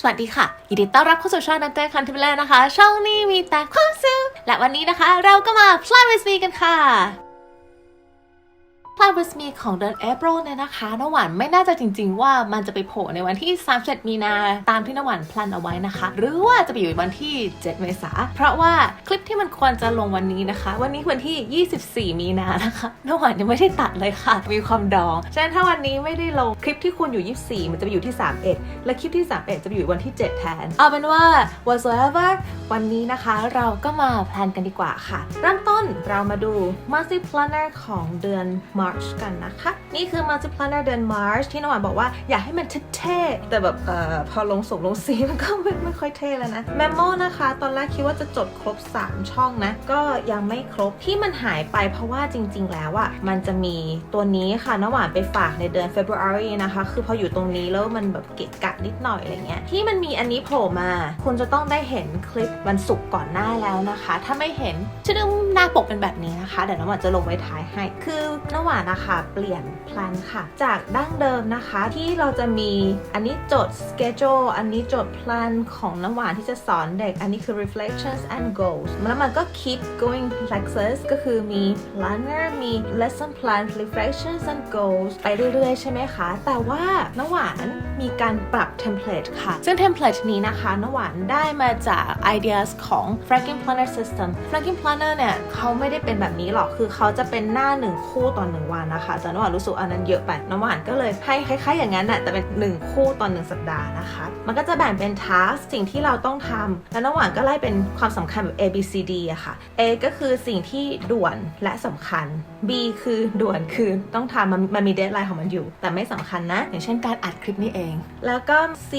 สวัสดีค่ะ ยินดีต้อนรับเข้าสู่ช่องนันเต้คันทิเบลนะคะ ช่องนี้มีแต่ความสุขและวันนี้นะคะ เราก็มา Fly with me กันค่ะ Fly with me ของเดือน April เนี่ยนะคะน้หวานไม่น่าจะจริง ๆ ว่ามันจะไปโผล่ในวันที่31มีนาตามที่น้หวานพลันเอาไว้นะคะ หรือว่าจะไปอยู่วันที่ 7 เมษาเพราะว่าคลิปที่มันควรจะลงวันนี้นะคะ วันนี้วันที่ 24 มีนานะคะน้หวานยังไม่ได้ตัดเลยค่ะ มีความดองฉะนั้นถ้าวันนี้ไม่ได้ลงคลิปที่คุณอยู่ 24 มันจะไปอยู่ที่ 31 และคลิปที่ 31 จะไปอยู่วันที่ 7 แทน เอาเป็นว่า whatsoever วันนี้นะคะเราก็มาแพลนกันดีกว่าค่ะเริ่มต้นเรามาดู Multi Planner ของเดือน March กันนะคะ นี่คือ Multi Planner เดือน March ที่น้องหวานบอกว่าอยากให้มันเท่ๆแต่แบบอพอลงส่งลงสีมันก็ไม่ไม่ค่อยเท่แล้วนะ Memo นะคะ ตอนแรกคิดว่าจะจดครบ 3 ช่องนะ ก็ยังไม่ครบที่มันหายไปเพราะว่าจริง ๆ แล้วอะมันจะมีตัวนี้ค่ะน้องหวานไปฝากในเดือน February นะคะ คือพออยู่ตรงนี้แล้วมันแบบเกะกะนิดหน่อยอะไรเงี้ยที่มันมีอันนี้โผล่มา คุณจะต้องได้เห็นคลิปวันศุกร์ก่อนหน้าแล้วนะคะ ถ้าไม่เห็นจะดึงหน้าปกเป็นแบบนี้นะคะเดี๋ยวน้องหวานจะลงไว้ท้ายให้ คือน้องหวานนะคะ เปลี่ยนแพลนค่ะ จากดั้งเดิมนะคะที่เราจะมีอันนี้จด schedule อันนี้จดแพลนของน้ำหวานที่จะสอนเด็ก อันนี้คือ reflections and goals แล้วมันก็ keep going like this ก็คือมี planner มี lesson plan reflections and goals ไปเรื่อยๆ ใช่ไหมคะ แต่ว่าน้ำหวานมีการปรับเทมเพลตค่ะ ซึ่งเทมเพลตนี้นะคะน้ำหวานได้มาจากไอเดียของ Franklin Planner System Franklin Planner เนี่ยเขาไม่ได้เป็นแบบนี้หรอกคือเขาจะเป็นหน้าหนึ่งคู่ต่อหนึ่งวันนะคะแต่น้ำหวานรู้สึกอันนั้นเยอะไปน้ำหวานก็เลยให้คล้ายๆอย่างนั้นแหละแต่เป็นหนึ่งคู่ตอหนึ่งสัปดาห์นะคะ มันก็จะแบ่งเป็นทัสสิ่งที่เราต้องทำแล้วน้ำหวานก็ไล่เป็นความสำคัญแบบ A B C D อะค่ะ A ก็คือสิ่งที่ด่วนและสำคัญ B คือด่วนคือต้องทำมันมันมีเดทไลน์ของมันอยู่ แต่ไม่สำคัญนะ อย่างเช่นการอัดคลิปนี่เอง แล้วก็ C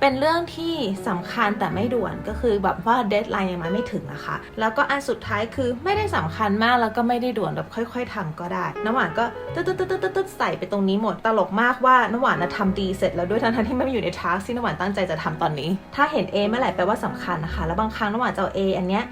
เป็นเรื่องที่สำคัญแต่ไม่ด่วนก็คือแบบว่าเดทไลน์ยังมาไม่ถึงนะคะแล้วก็อันสุดท้ายคือไม่ได้สำคัญมากแล้วก็ไม่ได้ด่วนแบบค่อย ๆทำก็ได้น้ำหวานก็ตึ๊ดตึ๊ดตึ๊ดตึ๊ดใส่ไปตรงนี้หมดตลกมากว่าน้ำหวานนะทำดีเสร็จแล้วด้วยทั้งที่ไม่อยู่ในทาร์กที่น้ำหวานตั้งใจจะทำตอนนี้ ถ้าเห็น A เมื่อไหร่แปลว่าสำคัญนะคะ แล้วบางครั้งน้ำหวานจะเอา A อันเนี้ย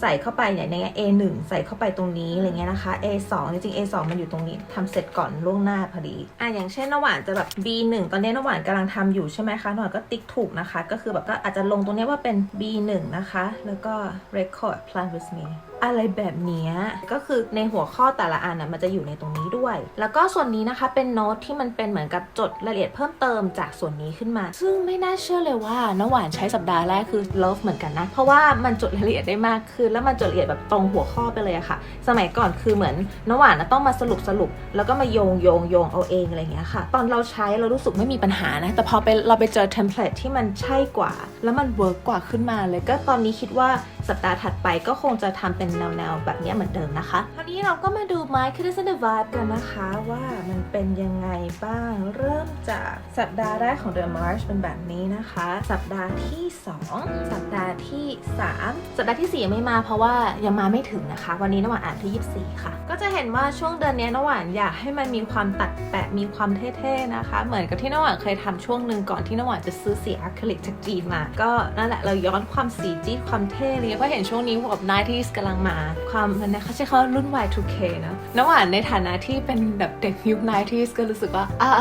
ใส่เข้าไปเนี่ยใน A1 ใส่เข้าไปตรงนี้อะไรเงี้ยนะคะ A2 จริง A2 มันอยู่ตรงนี้ทำเสร็จก่อนล่วงหน้าพอดีอะอย่างเช่นน้ำหวานจะแบบ B1 ตอนนี้น้ำหวานกำลังทำอยู่ใช่ไหมคะน้ำหวานก็ติ๊กถูกนะคะ ก็คือแบบก็อาจจะลงตรงนี้ว่าเป็น B1 นะคะ แล้วก็ record plan with me อะไรแบบนี้ก็คือในหัวข้อแต่ละอันนะมันจะอยู่ในตรงนี้ด้วย แล้วก็ส่วนนี้นะคะเป็นโน้ตที่มันเป็นเหมือนกับจดรายละเอียดเพิ่มเติมจากส่วนนี้ขึ้นมา ซึ่งไม่น่าเชื่อเลยว่าน้ำหวานใช้สัปดาห์แรกคือ love เหมือนกันนะ เพราะว่ามันจดรายละเอียดได้มากขึ้น แล้วมันจดรายละเอียดแบบตรงหัวข้อไปเลยอะค่ะ สมัยก่อนคือเหมือนน้ำหวานนะต้องมาสรุปสรุป แล้วก็มาโยงโยงโยงเอาเองอะไรเงี้ยค่ะ ตอนเราใช้เรารู้สึกไม่มีปัญหานะ แต่พอไปเราไปเจอเทมเพลตที่มันใช่กว่า แล้วมันเวิร์กกว่าขึ้นมาเลย ก็ตอนนี้คิดว่า สัปดาห์ถัดไปก็คงจะทำเป็นแนวๆแบบนี้เหมือนเดิมนะคะคราวนี้เราก็มาดู My c r i t i c the Vibe กันนะคะว่ามันเป็นยังไงบ้าง เริ่มจากสัปดาห์แรกของเดือน March เป็นแบบนี้นะคะ สัปดาห์ที่ 2 สัปดาห์ที่ 3 สัปดาห์ที่ 4 ยังไม่มาเพราะว่ายังมาไม่ถึงนะคะ วันนี้น้ำหวานอ่านที่ 24 ค่ะ ก็จะเห็นว่าช่วงเดือนนี้น้ำหวานอยากให้มันมีความตัดแปะมีความเท่ๆนะคะ เหมือนกับที่น้ำหวานเคยทำช่วงหนึ่งก่อนที่น้ำหวานจะซื้อสีอะคริลิกจากจีนมา ก็นั่นแหละเราย้อนความสีจี๊ดความเท่เลยเพราะเห็นช่วงนี้พวกแบบ 90s กำลังมา ความมันนะเขาใช้คำว่ารุ่น Y2K นะน้ำหวานในฐานะที่เป็นแบบเด็กยุค 90s ก็รู้สึกว่าอ่า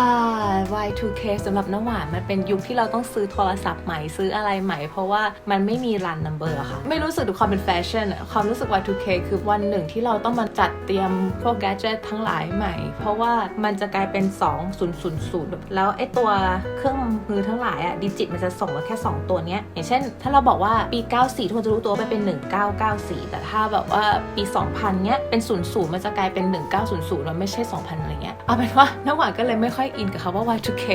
Y2K สำหรับน้ำหวานมันเป็นยุคที่เราต้องซื้อโทรศัพท์ใหม่ซื้ออะไรใหม่ เพราะว่ามันไม่มีรันนัมเบอร์ค่ะ ไม่รู้สึกถึงความเป็นแฟชั่นความรู้สึก Y2K คือวันหนึ่งที่เราต้องมาจัดเตรียมพวกแกจ e t ทั้งหลายใหม่ เพราะว่ามันจะกลายเป็น 2000 แล้วไอ้ตัวเครื่องมือทั้งหลายอะดิจิตมันจะส่งมาแค่ 2 ตัวเนี้ยอย่างเช่น ถ้าเราบอกว่าปี 94ทุกคนจะรู้ตัวว่าเป็น 1994 แต่ถ้าแบบว่าปี 2000 เนี้ยเป็น 00 มันจะกลายเป็น 1900 มันไม่ใช่ 2000 อะไรเงี้ย เอาเป็นว่าน้ำหวานก็เลยไม่ค่อยอินกับคำว่า Y2K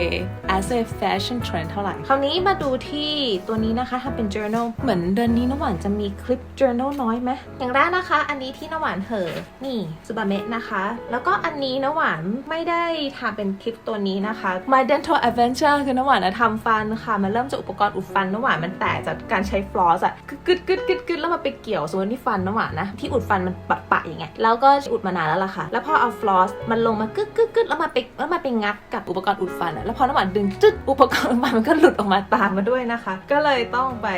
as a fashion trend เท่าไหร่ คราวนี้มาดูที่ตัวนี้นะคะทำเป็น journal เหมือนเดือนนี้น้ำหวานจะมีคลิป journal น้อยไหมอย่างแรกนะคะ อันนี้ที่น้ำหวานเหอนี่ซูบาเมะนะคะ แล้วก็อันนี้น้ำหวานไม่ได้ทำเป็นคลิปตัวนี้นะคะ My Dental Adventure คือน้ำหวานนะทำฟันค่ะ มันเริ่มจากอุปกรณ์อุดฟันน้ำหวานมันแตกจากการใช้ฟลอสอะกึดกึดกึดกึดแล้วมาไปเกี่ยวสมมติที่ฟันน้ำหวานนะที่อุดฟันมันปะปะอย่างเงี้ยแล้วก็อุดมานานแล้วล่ะค่ะ แล้วพอเอาฟลอสมันลงมากึดกึดกึดแล้วมาไปแล้วมาไปงัดกับอุปกรณ์อุดฟันอะแล้วพอน้ำหวานดึงจึดอุปกรณ์อุดฟันมันก็หลุดออกมาตามมาด้วยนะคะ ก็เลยต้องไป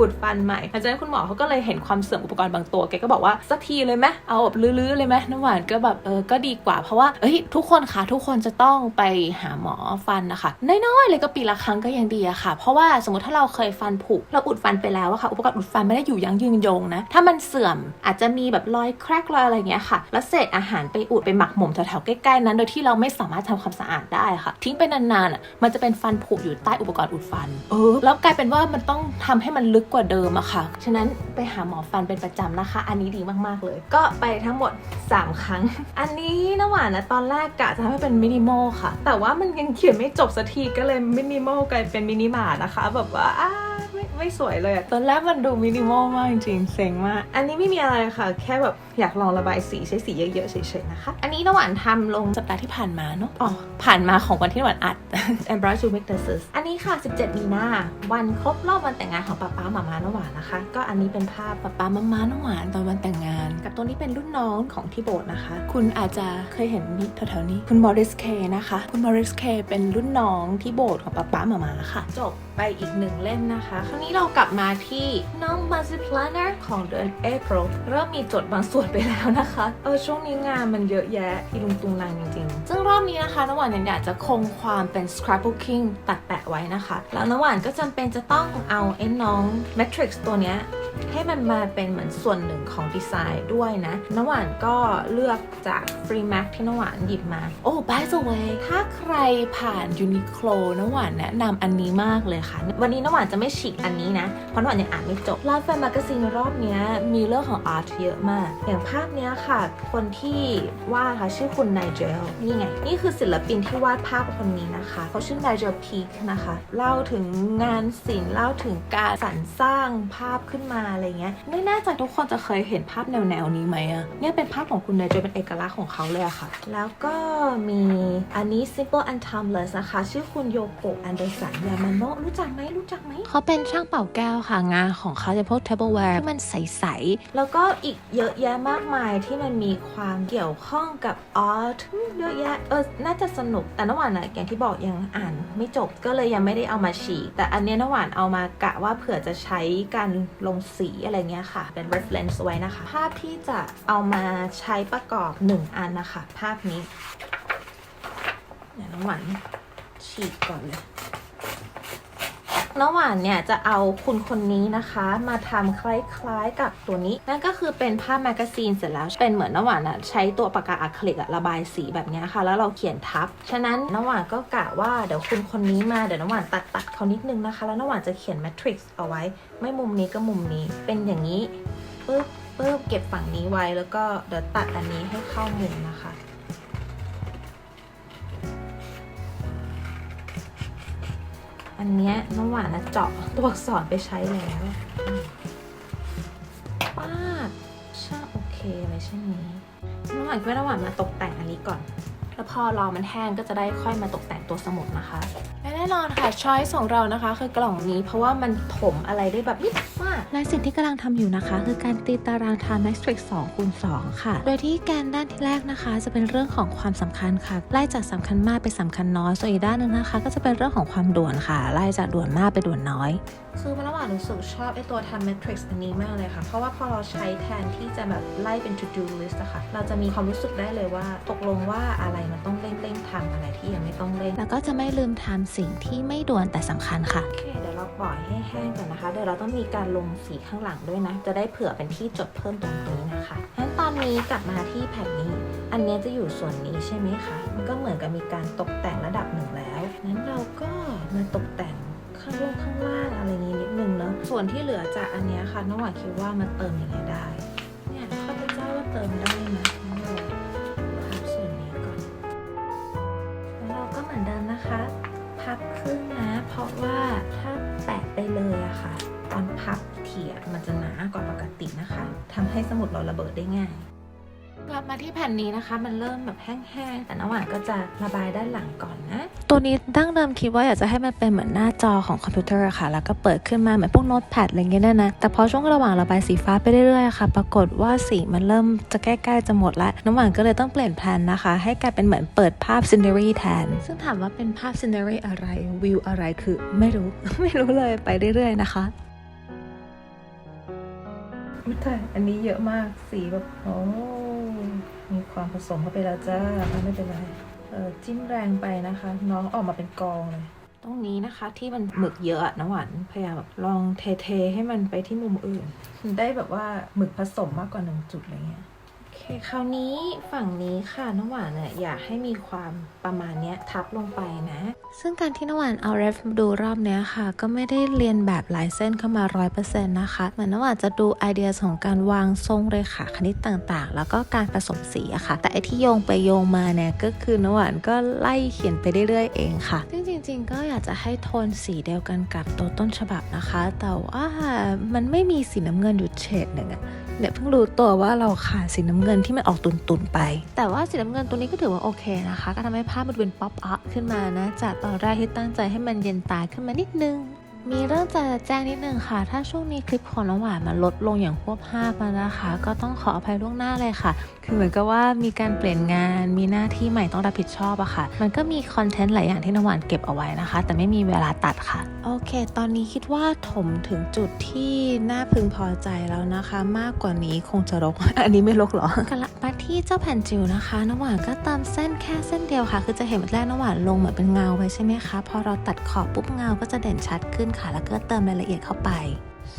อุดฟันใหม่หลังจากนั้นคุณหมอเขาก็เลยเห็นความเสื่อมอุปกรณ์บางตัวแกก็บอกว่าสักทีเลยไหมเอาแบบลื้อๆเลยไหมน้ำหวานก็แบบเออก็ดีกว่า เพราะว่าเอ้ยทุกคนคะทุกคนจะต้องไปหาหมอฟันนะคะน้อยๆเลยก็ปีละครั้งก็ยังดีอะค่ะ เพราะว่าสมมติถ้าเราเคยฟันผุเราอุดฟันไปแล้วอะค่ะอุปกรณ์อุดฟันไม่ได้อยู่ยั้งยืนยงนะ ถ้ามันเสื่อมอาจจะมีแบบรอยแครกรอยอะไรอย่างเงี้ยค่ะ แล้วเศษอาหารไปอุดไปหมักหมมแถวๆใกล้ๆนั้น โดยที่เราไม่สามารถทำความสะอาดได้ค่ะ ทิ้งไปนานๆอะมันจะเป็นฟันผุอยู่ใต้อุปกรณ์อุดฟัน เออ แล้วกลายเป็นว่ามันต้องทำให้มันลึกกว่าเดิมอะค่ะ ฉะนั้นไปหาหมอฟันเป็นประจำนะคะ อันนี้ดีมากๆเลย ก็ไปทั้งหมด 3 ครั้ง อันนี้น้ำหวานนะตอนแรกกะจะทำให้เป็นมินิมอลค่ะ แต่ว่ามันยังเขียนไม่จบสักทีก็เลยมินิมอลกลายเป็นมินิมาร์ทนะคะแบบว่าอ้า ไม่ไม่สวยเลยอะตอนแรกมันดูมินิมอลมากจริงๆเซ็งมาก อันนี้ไม่มีอะไรค่ะ แค่แบบอยากลองระบายสีใช้สีเยอะๆเฉยๆนะคะ อันนี้น้ำหวานทำลงสัปดาห์ที่ผ่านมาเนาะอ๋อผ่านมาของวันที่น้ำหวานอัด Embrace to make the sis อันนี้ค่ะ 17 มีนาวันครบรอบวันแต่งงานของป๊าป๊าหมามาน้ำหวานนะคะ ก็อันนี้เป็นภาพป๊าป๊ามามาน้ำหวานตอนวันแต่งงาน กับตัวนี้เป็นรุ่นน้องของที่โบสถ์นะคะ คุณอาจจะเคยเห็นนี่แถวๆนี้คุณมอริสเคนะคะ คุณมอริสเคเป็นรุ่นน้องที่โบสถ์ของป๊าป๊าหมามาค่ะ จบไปอีกหนึ่งเล่มนะคะครั้งนี้เรากลับมาที่น้อง m a z i Planner ของเดือน April เริ่มมีจดบางส่วนไปแล้วนะคะ เออช่วงนี้งานมันเยอะแยะอีลุงตุงนางจริง ซึ่งรอบนี้นะคะน้ำหวานยังอยากจะคงความเป็น scrapbooking ตัดแปะไว้นะคะ แล้วน้ำหวานก็จำเป็นจะต้องเอาไอ้น้อง Matrix ตัวเนี้ยให้มันมาเป็นเหมือนส่วนหนึ่งของดีไซน์ด้วยนะน้ำหวานก็เลือกจาก Free Mac ที่น้ำหวานหยิบมา โอ้ by the way ถ้าใครผ่าน Uniqlo น้ำหวานแนะนำอันนี้มากเลยค่ะ วันนี้น้ำหวานจะไม่ฉีกอันนี้นะ เพราะน้ำหวานยังอ่านไม่จบไลฟ์แฟนมากซีนรอบนี้มีเรื่องของอาร์ตเยอะมาก อย่างภาพนี้ค่ะ คนที่วาดค่ะชื่อคุณไนเจลนีไง นี่คือศิลปินที่วาดภาพคนนี้นะคะ เขาชื่อไนเจลพีคนะคะ เล่าถึงงานศิลป์เล่าถึงการสรรสร้างภาพขึ้นมาอะไรเงี้ยไม่แน่ใจทุกคนจะเคยเห็นภาพแนวแนวๆนี้ไหมอะเนี่ยเป็นภาพของคุณไนเจลเป็นเอกลักษณ์ของเขาเลยอะค่ะ แล้วก็มีอันนี้ simple and timeless นะคะ ชื่อคุณโยโกะแอนเดอร์สันยามาโนะรู้จักไหมรู้จักไหมเขาเป็นช่างเป่าแก้วค่ะงานของเขาจะพวก tableware ที่มันใสๆแล้วก็อีกเยอะแยะมากมายที่มันมีความเกี่ยวข้องกับอาร์ตเยอะแยะเออน่าจะสนุกแต่น้ำหวานอะอย่างที่บอกยังอ่าน ไม่จบก็เลยยังไม่ได้เอามาฉีก แต่อันเนี้ยน้ำหวานเอามากะว่าเผื่อจะใช้การลงสีอะไรเงี้ยค่ะ เป็น reference ไว้นะคะ ภาพที่จะเอามาใช้ประกอบ 1 อันนะคะ ภาพนี้เดี๋ยวน้ำหวานฉีกก่อนเลย น้ำหวานเนี่ยจะเอาคุณคนนี้นะคะมาทำคล้ายๆกับตัวนี้ นั่นก็คือเป็นภาพแมกกาซีนเสร็จแล้วเป็นเหมือนน้ำหวานอะใช้ตัวปากกาอะคริลิกอะระบายสีแบบนี้ค่ะ แล้วเราเขียนทับ ฉะนั้นน้ำหวานก็กะว่าเดี๋ยวคุณคนนี้มาเดี๋ยวน้ำหวานตัดตัดเขานิดนึงนะคะ แล้วน้ำหวานจะเขียนแมทริกซ์เอาไว้ ไม่มุมนี้ก็มุมนี้ เป็นอย่างนี้ปึ๊บปึ๊บเก็บฝั่งนี้ไว้แล้วก็เดี๋ยวตัดอันนี้ให้เข้ามุมนะคะ อันเนี้ยน้ำหวานนะเจาะตัวอักษรไปใช้แล้วป้าดช่าโอเคเลยใช่ไหมน้ำหวานเพื่อน้ำหวานมาตกแต่งอันนี้ก่อน แล้วพอรอมันแห้งก็จะได้ค่อยมาตกแต่งตัวสมุดนะคะ และแน่นอนค่ะช้อยส์ของเรานะคะ คือกล่องนี้เพราะว่ามันถมอะไรได้แบบนิด และสิ่งที่กำลังทำอยู่นะคะ คือการตีตาราง time matrix 2คูณ2ค่ะ โดยที่แกนด้านที่แรกนะคะ จะเป็นเรื่องของความสำคัญค่ะ ไล่จากสำคัญมากไปสำคัญน้อย ส่วนอีกด้านหนึ่งนะคะ ก็จะเป็นเรื่องของความด่วนค่ะ ไล่จากด่วนมากไปด่วนน้อยคือมันระหว่างรู้สึกชอบไอตัว time matrix อันนี้มากเลยค่ะ เพราะว่าพอเราใช้แทนที่จะแบบไล่เป็น to do list อะค่ะ เราจะมีความรู้สึกได้เลยว่าตกลงว่าอะไรมันต้องเร่งเร่งๆทำอะไรที่ยังไม่ต้องเร่ง แล้วก็จะไม่ลืมทำสิ่งที่ไม่ด่วนแต่สำคัญค่ะ โอเค เดี๋ยวเราปล่อยให้แห้งก่อนนะคะ เดี๋ยวเราต้องมีการลงสีข้างหลังด้วยนะ จะได้เผื่อเป็นที่จดเพิ่มตรงนี้นะคะงั้นตอนนี้กลับมาที่แผ่นนี้ อันเนี้ยจะอยู่ส่วนนี้ใช่ไหมคะ มันก็เหมือนกับมีการตกแต่งระดับหนึ่งแล้วงั้นเราก็มาตกแต่งข้างล่างข้างล่างอะไรนี้นิดนึงเนาะส่วนที่เหลือจากอันเนี้ยค่ะน้องหวานคิดว่ามันเติมยังไงได้ ราระเบิดได้ง่าย กลับมาที่แผ่นนี้นะคะ มันเริ่มแบบแห้งๆ แต่น้ำหวานก็จะระบายด้านหลังก่อนนะ ตัวนี้ดั้งเดิมคิดว่าอยากจะให้มันเป็นเหมือนหน้าจอของคอมพิวเตอร์อะค่ะ แล้วก็เปิดขึ้นมาเหมือนพวกโน้ตแพดอะไรเงี้ยนะนะแต่พอช่วงระหว่างระบายสีฟ้าไปเรื่อยๆอะค่ะ ปรากฏว่าสีมันเริ่มจะใกล้ๆจะหมดแล้วน้ำหวานก็เลยต้องเปลี่ยนแผนนะคะ ให้กลายเป็นเหมือนเปิดภาพซีน n รีแทน ซึ่งถามว่าเป็นภาพซีน n รีอะไร วิวอะไรคือไม่รู้ ไม่รู้เลยไปเรื่อยๆนะคะ อุ้ยแต่อันนี้เยอะมากสีแบบโอ้มีความผสมเข้าไปแล้วจ้าเอาไม่เป็นไรเออจิ้มแรงไปนะคะ น้องออกมาเป็นกองเลยตรงนี้นะคะที่มันหมึกเยอะอะน้ำหวานพยายามแบบลองเทๆให้มันไปที่มุมอื่นมันได้แบบว่าหมึกผสมมากกว่าหนึ่งจุดอะไรเงี้ยโอ เคคราวนี้ฝั่งนี้ค่ะน้ำหวานเนี่ยอยากให้มีความประมาณเนี้ยทับลงไปนะ ซึ่งการที่น้ำหวานเอาเรฟดูรอบเนี้ยค่ะ ก็ไม่ได้เรียนแบบลายเส้นเข้ามา 100%นะคะเหมือนน้ำหวานจะดูไอเดียของการวางทรงเรขาคณิตต่างๆ แล้วก็การผสมสีอะค่ะ แต่ไอที่โยงไปโยงมาเนี่ยก็คือน้ำหวานก็ไล่เขียนไปเรื่อยๆเองค่ะ ซึ่งจริง ๆ ก็อยากจะให้โทนสีเดียวกันกับตัวต้นฉบับนะคะ แต่ว่ามันไม่มีสีน้ำเงินอยู่เฉดหนึ่งอะ เนี่ยเพิ่งรู้ตัวว่าเราขาดสีน้ำเงินที่มันออกตุนๆไป แต่ว่าสีน้ำเงินตัวนี้ก็ถือว่าโอเคนะคะ ก็ทำให้ภาพมันเป็นป๊อปอัพขึ้นมานะ จากตอนแรกที่ตั้งใจให้มันเย็นตาขึ้นมานิดนึง มีเรื่องจะแจ้งนิดนึงค่ะ ถ้าช่วงนี้คลิปของน้องหวานมันลดลงอย่างควบห้ามานะคะ ก็ต้องขออภัยล่วงหน้าเลยค่ะ คือเหมือนกับว่ามีการเปลี่ยนงาน มีหน้าที่ใหม่ต้องรับผิดชอบอะค่ะ มันก็มีคอนเทนต์หลายอย่างที่น้องหวานเก็บเอาไว้นะคะ แต่ไม่มีเวลาตัดค่ะ โอเค ตอนนี้คิดว่าถมถึงจุดที่น่าพึงพอใจแล้วนะคะ มากกว่านี้คงจะรก อันนี้ไม่รกหรอกันละมาที่เจ้าแผ่นจิ๋วนะคะ น้องหวานก็เติมเส้นแค่เส้นเดียวค่ะ คือจะเห็นแรกน้องหวานลงเหมือนเป็นเงาไปใช่ไหมคะ พอเราตัดขอบปุ๊บเงาก็จะเด่นชัดขึ้นค่ะ แล้วก็เติมรายละเอียดเข้าไป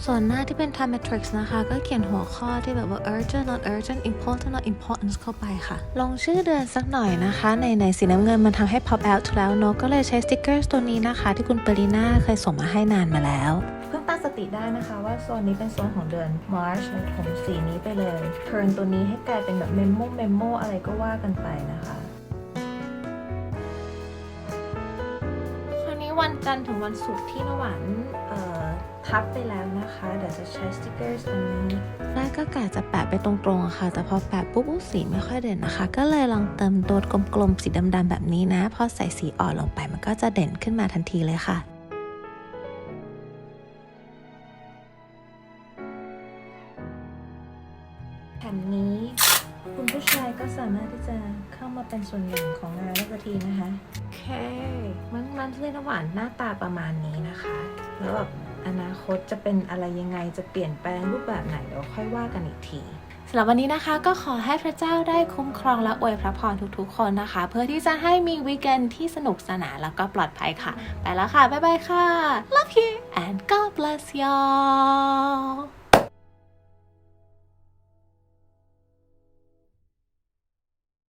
ส่วนหน้าที่เป็น time matrix นะคะ ก็เขียนหัวข้อที่แบบว่า urgent not urgent important not importance เข้าไปค่ะ ลงชื่อเดือนสักหน่อยนะคะในในสีน้ำเงินมันทำให้ pop out แล้วเนอะก็เลยใช้สติกเกอร์ตัวนี้นะคะ ที่คุณปรีนาเคยส่งมาให้นานมาแล้วเพิ่งตั้งสติได้นะคะว่าโซนนี้เป็นโซนของเดือน March เลยผมสีนี้ไปเลย turn ตัวนี้ให้กลายเป็นแบบ memo memo อะไรก็ว่ากันไปนะคะ วนี้วันจันทร์ถึงวันศุกร์ที่นหวานเอ่อทับไปแล้วนะคะเดี๋ยวจะใช้สติกเกอร์อันนี้แรกก็กะจะแปะไปตรงๆอะค่ะ แต่พอแปะปุ๊บอุ๊ยสีไม่ค่อยเด่นนะคะ ก็เลยลองเติมตัวกลมๆสีดำๆแบบนี้นะ พอใส่สีอ่อนลงไปมันก็จะเด่นขึ้นมาทันทีเลยค่ะแผ่นนี้คุณผู้ชายก็สามารถที่จะเข้ามาเป็นส่วนหนึ่งของงานได้สักทีนะคะโอเค มันมันเล่นหวานหน้าตาประมาณนี้นะคะ แล้วแบบอนาคตจะเป็นอะไรยังไงจะเปลี่ยนแปลงรูปแบบไหนเดี๋ยวค่อยว่ากันอีกทีสำหรับวันนี้นะคะก็ขอให้พระเจ้าได้คุ้มครองและอวยพระพรทุกๆ คนนะคะ เพื่อที่จะให้มีวีคเอนที่สนุกสนานแล้วก็ปลอดภัยค่ะ ไปแล้วค่ะ บ๊ายบายค่ะ love you and God bless y'all